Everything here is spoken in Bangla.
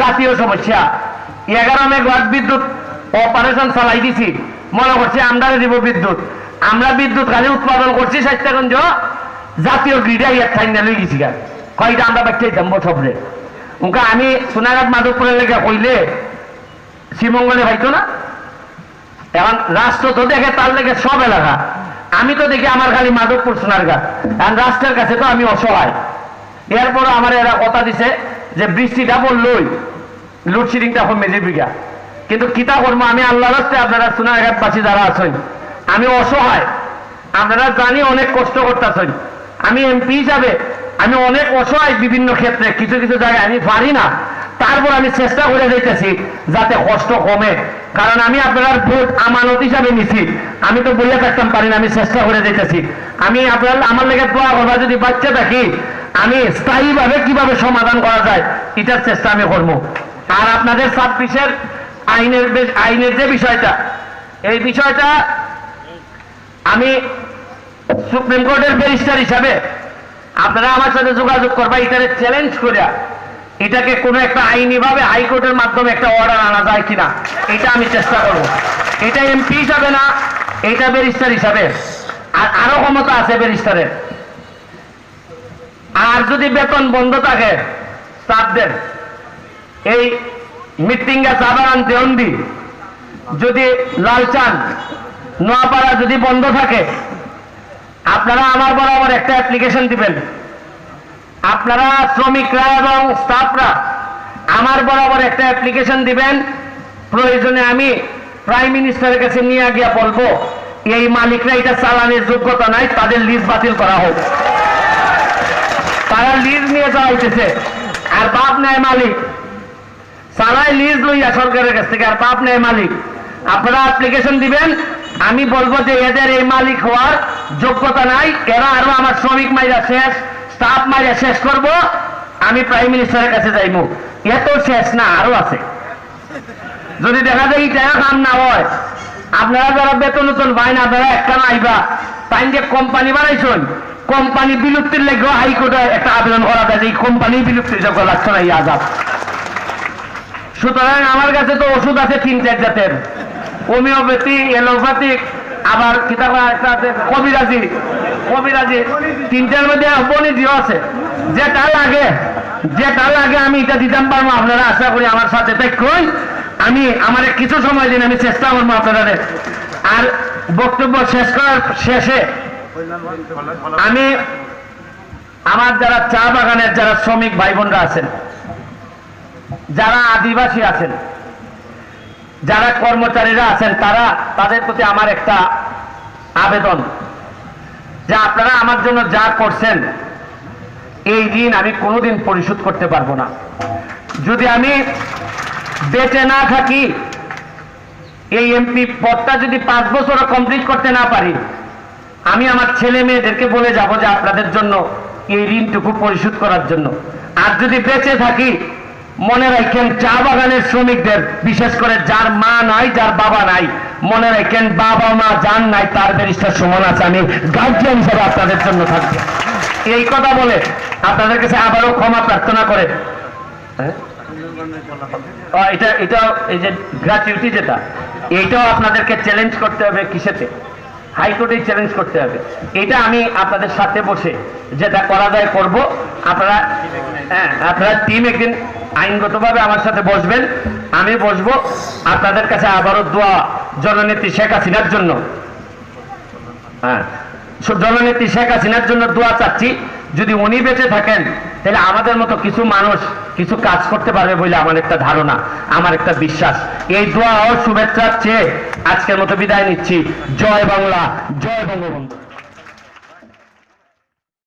জাতীয় সমস্যা। এগারো মেগাওয়াট বিদ্যুৎ অপারেশন চালাই দিছি। মনে করছি আমরা দিব বিদ্যুৎ। আমরা বিদ্যুৎ খালি উৎপাদন করছি স্বাস্থ্যগঞ্জ জাতীয় গ্রিডে ইয়ে খাই না লই গেছি গা। কয়টা আমরা বাচ্চাই দাম সবরে। ওকে আমি সোনাঘাট মাধবপুরের লেগে কইলে, শ্রীমঙ্গলে হয়তো না? এখন রাষ্ট্র তো দেখে তার লেগে সব এলাকা। আমি তো দেখি আমার খালি মাধবপুর সোনারঘাট এখন রাষ্ট্রের কাছে তো আমি অসহায়। এরপর আমার এরা কথা দিছে যে বৃষ্টিটা বললই লোডশেডিংটা কমে বিঘা। কিন্তু কিতা করব, আমি আল্লাহ রাস্তে আপনারা সোনারঘাটবাসী যারা আছেন, আমি অসহায়। আপনারা জানি অনেক কষ্ট করতেছেন। আমি এমপি হিসাবে, আমি অনেক অসহায় বিভিন্ন ক্ষেত্রে, কিছু কিছু জায়গায় আমি পারি না। তারপর আমি চেষ্টা করে যাইতেছি যাতে কষ্ট কমে। কারণ আমি আপনার ভোট আমানত হিসাবে নিছি। আমি তো বলে থাকতাম, পারি না, আমি চেষ্টা করে যাইতেছি আমি আপনার, আমার লেগে দোয়া করবা, যদি বাচ্চা থাকি আমি স্থায়ীভাবে কীভাবে সমাধান করা যায়, এটার চেষ্টা আমি করব। আর আপনাদের ছাব্বিশের আইনের আইনের যে বিষয়টা, এই বিষয়টা আমি সুপ্রিম কোর্টের ব্যারিস্টার হিসাবে আপনারা আমার সাথে যোগাযোগ করবা এটাকে চ্যালেঞ্জ করিয়া। এটাকে কোনো একটা আইনি ভাবে হাইকোর্টের মাধ্যমে একটা অর্ডার আনা যায় কিনা, এটা আমি চেষ্টা করব। এটা এমপি হিসাবে না, এটা ব্যারিস্টার হিসাবে। আর আরও ক্ষমতা আছে ব্যারিস্টারের। আর যদি বেতন বন্ধ থাকে, স্টাফদের, এই মিটিংয়া চাবাগান দেওন্দি যদি লালচান নোয়াপাড়া যদি বন্ধ থাকে, আপনারা আমার বরাবর একটা অ্যাপ্লিকেশন দিবেন। আপনারা শ্রমিকরা এবং স্টাফরা আমার বরাবর একটা অ্যাপ্লিকেশন দিবেন। প্রয়োজনে আমি প্রাইম মিনিস্টারের কাছে নিয়ে গিয়ে বলব, এই মালিকরা এটা চালানোর যোগ্যতা নাই, তাদের লিজ বাতিল করা হোক। তারা যাওয়া হইতেছে। আর বাপ নেয় মালিক। সারাই লিজ লইয়া সরকারের কাছ থেকে, আর বাপ নেয় মালিক। আপনারা অ্যাপ্লিকেশন দিবেন, আমি বলব যে এদের এই মালিক হওয়ার যোগ্যতা নাই। এরা আরও আমার শ্রমিক মাইরা শেষ স্টাফ মাইরা শেষ করব, আমি প্রাইম মিনিস্টারের কাছে যাইব। এত শেষ না, আরও আছে। যদি দেখা যায় এটা কাম না হয়, আপনারা যারা বেতন উতন পাই না, আপনারা একটা আইবা। তাই যে কোম্পানি বানাইছেন। কোম্পানি বিলুপ্তির লেগে হাইকোর্টে একটা আবেদন করা যায় এই কোম্পানি বিলুপ্তির যোগ্য লাগছে না এই আজাব সুতরাং আমার কাছে তো ওষুধ আছে তিন, চার জাতের। হোমিওপ্যাথি এলোপ্যাথিক আবার কিতাব একটা আছে? কবিরাজি। কবিরাজি। তিনটার মধ্যে বনিজিও আছে। যেটা লাগে যেটা লাগে আমি এটা দিতাম পারব, আপনারা আশা করি আমার সাথে দেখুন আমি, আমার কিছু সময় দিন, আমি চেষ্টা করব আপনাদের। আর বক্তব্য শেষ করার শেষে আমি আমার যারা চা বাগানের যারা শ্রমিক ভাই বোনরা আছেন, যারা আদিবাসী আছেন, যারা কর্মচারীরা আছেন, তারা তাদের প্রতি আমার একটা আবেদন যে আপনারা আমার জন্য যা করছেন, এই ঋণ আমি কোনোদিন পরিশোধ করতে পারব না। যদি আমি বেঁচে না থাকি, এই এমপি পদটা যদি পাঁচ বছরও কমপ্লিট করতে না পারি আমি আমার ছেলে মেয়েদেরকে বলে যাব যে আপনাদের জন্য এই ঋণটুকু পরিশোধ করার জন্য। আর যদি বেঁচে থাকি, মনে রাখেন চা বাগানের শ্রমিকদের, বিশেষ করে যার মা নাই, যার বাবা নাই, মনে রাখেন বাবা মা যান নাই, তার ব্যারিস্টার সমান আছে, আমি গার্জিয়ান হিসাবে আপনাদের জন্য থাকব। এই কথা বলে আপনাদের কাছে আবারও ক্ষমা প্রার্থনা করে। হ্যাঁ? এটা এটা এই যে গ্রাচুইটি যেটা এইটাও আপনাদেরকে চ্যালেঞ্জ করতে হবে কিসেতে? হাইকোর্টে চ্যালেঞ্জ করতে হবে। এটা আমি আপনাদের সাথে বসে যেটা করা যায় করব। আপনারা হ্যাঁ আপনারা টিম একদিন আইনগতভাবে আমার সাথে বসবেন। আমি বসবো। আপনাদের কাছে আবারও দোয়া জননেত্রী শেখ হাসিনার জন্য। হ্যাঁ জননেত্রী শেখ হাসিনার জন্য দোয়া চাচ্ছি। যদি উনি বেঁচে থাকেন, তাহলে আমাদের মতো কিছু মানুষ কিছু কাজ করতে পারবে বলে আমার একটা ধারণা, আমার একটা বিশ্বাস। এই দোয়া ও শুভেচ্ছা চেয়ে আজকের মতো বিদায় নিচ্ছি। জয় বাংলা, জয় বঙ্গবন্ধু।